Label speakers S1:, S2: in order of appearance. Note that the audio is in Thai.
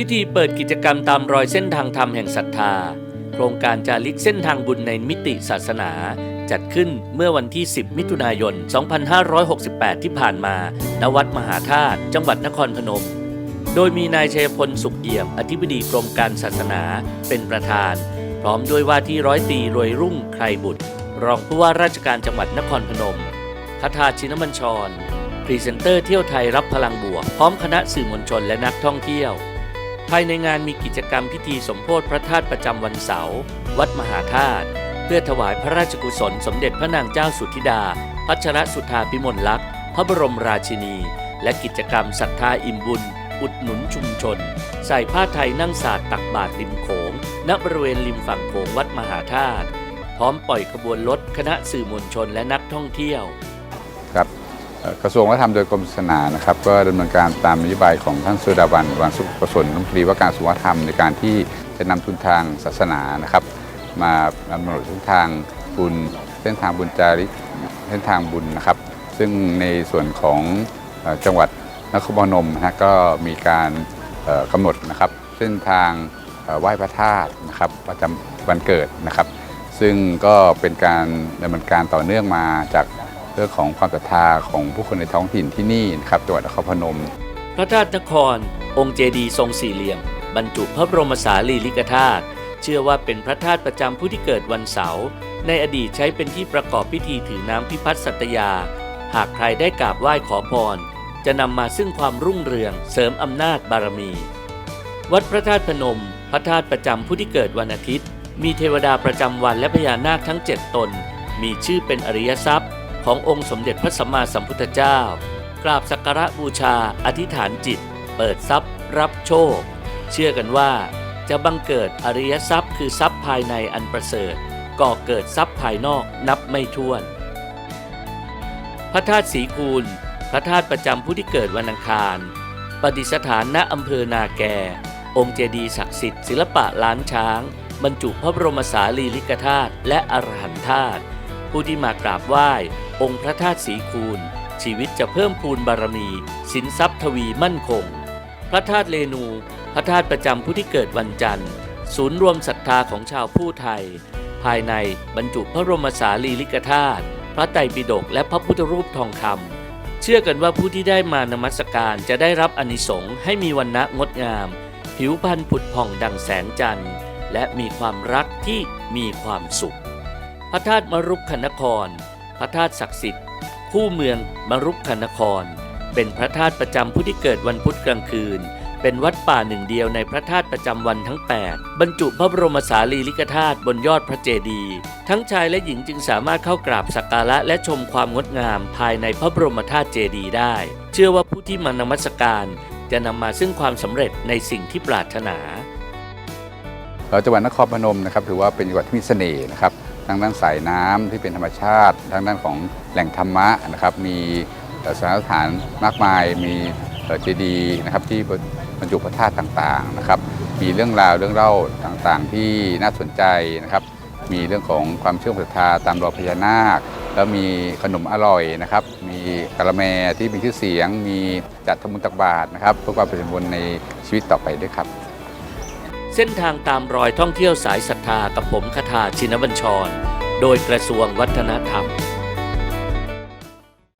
S1: พิธีเปิดกิจกรรมตามรอยเส้นทางธรรมแห่งศรัทธา โครงการจาริกเส้นทางบุญในมิติศาสนา จัดขึ้นเมื่อวันที่ 10 มิถุนายน 2568 ที่ผ่านมา ณ วัดมหาธาตุ จังหวัดนครพนม โดยมีนายชัยพลสุขเอี่ยม อธิบดีกรมการศาสนา เป็นประธาน พร้อมด้วยว่าที่ร้อยตรีรวยรุ่งใครบุตร รองผู้ว่าราชการจังหวัดนครพนมคทาชินบัญชร พรีเซนเตอร์เที่ยวไทยรับพลังบวก พร้อมคณะสื่อมวลชนและนักท่องเที่ยว ภายในงานมีกิจกรรมพิธีสมโพธิพระธาตุประจำวันเสาร์วัดมหาธาตุเพื่อถวายพระราชกุศลสมเด็จพระนางเจ้าสุธิดา พัชรสุธาพิมลลักษณ์พระบรมราชินี และกิจกรรมศรัทธาอิ่มบุญ อุดหนุนชุมชน ใส่ผ้าไทยนั่งสาดตักบาตรริมโขงณบริเวณริมฝั่งโขงวัดมหาธาตุพร้อมปล่อยขบวนรถคณะสื่อมวลชนและนักท่องเที่ยว
S2: กระทรวงวัฒนธรรมโดยกรมศาสนานะครับ ก็ดำเนินการตามนโยบายของท่านสุดาวันวังสุขประสนรัฐมนตรีว่าการกระทรวงวัฒนธรรมในการที่จะนำทุนทางศาสนานะครับ มากำหนดเส้นทางบุญเส้นทางบุญจาริกเส้นทางบุญนะครับ ซึ่งในส่วนของจังหวัดนครพนมนะก็มีการเอ่อกำหนดนะครับ เส้นทางไหว้พระธาตุนะครับประจำวันเกิดนะครับ ซึ่งก็เป็นการดำเนินการต่อเนื่องมาจาก เรื่องของความศรัทธาของผู้คนในท้องถิ่นที่นี่นะครับจังหวัดนครพนม
S1: พระธาตุนคร องค์เจดีย์ทรงสี่เหลี่ยม บรรจุพระบรมสารีริกธาตุเชื่อว่าเป็นพระธาตุประจำผู้ที่เกิดวันเสาร์ในอดีตใช้เป็นที่ประกอบพิธีถือน้ำพิพัฒน์สัตยา หากใครได้กราบไหว้ขอพร จะนำมาซึ่งความรุ่งเรืองเสริมอำนาจบารมี วัดพระธาตุพนม พระธาตุประจำผู้ที่เกิดวันอาทิตย์ มีเทวดาประจำวันและพญานาคทั้งเจ็ดตน มีชื่อเป็นอริยทรัพย์ ขององค์สมเด็จพระสัมมาสัมพุทธเจ้า กราบสักการะบูชาอธิษฐานจิต เปิดทรัพย์ รับโชค เชื่อกันว่า จะบังเกิดอริยทรัพย์ คือทรัพย์ภายในอันประเสริฐก่อเกิดทรัพย์ภายนอกนับไม่ถ้วน พระธาตุสีคูลพระธาตุประจำผู้ที่เกิดวันอังคารประดิษฐานณอำเภอนาแก องค์เจดีย์ศักดิ์สิทธิ์ศิลปะล้านช้าง บรรจุพระบรมสารีริกธาตุและอรหันธาตุผู้ที่มากราบไหว้ องค์พระธาตุสีคูลชีวิตจะเพิ่มพูนบารมี สินทรัพย์ทวีมั่นคง พระธาตุเลนู พระธาตุประจำผู้ที่เกิดวันจันทร์ ศูนย์รวมศรัทธาของชาวผู้ไทย ภายในบรรจุพระบรมสารีริกธาตุพระไตรปิฎกและพระพุทธรูปทองคำเชื่อกันว่าผู้ที่ได้มานมัสการจะได้รับอนิสงส์ให้มีวันณะงดงาม ผิวพรรณผุดผ่องดังแสงจันทร์ และมีความรักที่มีความสุข พระธาตุมรุกขนคร พระธาตุศักดิ์สิทธิ์ คู่เมืองมรุกขนคร เป็นพระธาตุประจำผู้ที่เกิดวันพุธกลางคืน เป็นวัดป่าหนึ่งเดียวในพระธาตุประจำวันทั้ง 8 บรรจุพระบรมสารีริกธาตุบนยอดพระเจดีย์ทั้งชายและหญิงจึงสามารถเข้ากราบสักการะและชมความงดงามภายในพระบรมธาตุเจดีย์ได้ เชื่อว่าผู้ที่มานมัสการจะนำมาซึ่งความสำเร็จในสิ่งที่ปรารถนา
S2: จังหวัดนครพนมนะครับถือว่าเป็นจังหวัดที่มีเสน่ห์นะครับ ทางด้านสายน้ำที่เป็นธรรมชาติทางด้านของแหล่งธรรมะนะครับ มีสถานสถานมากมาย มีเจดีย์นะครับที่บรรจุพระธาตุต่างๆนะครับ มีเรื่องราวเรื่องเล่าต่างๆ ที่น่าสนใจนะครับ มีเรื่องของความเชื่อศรัทธาตามรอยพญานาค แล้วมีขนมอร่อยนะครับ มีกะละแมที่มีชื่อเสียง มีจัดทำบุญตักบาตรนะครับเพื่อความเป็นบุญในชีวิตต่อไปด้วยครับ
S1: เส้นทางตามรอยท่องเที่ยวสายศรัทธากับผมคทาชินบัญชร โดยกระทรวงวัฒนธรรม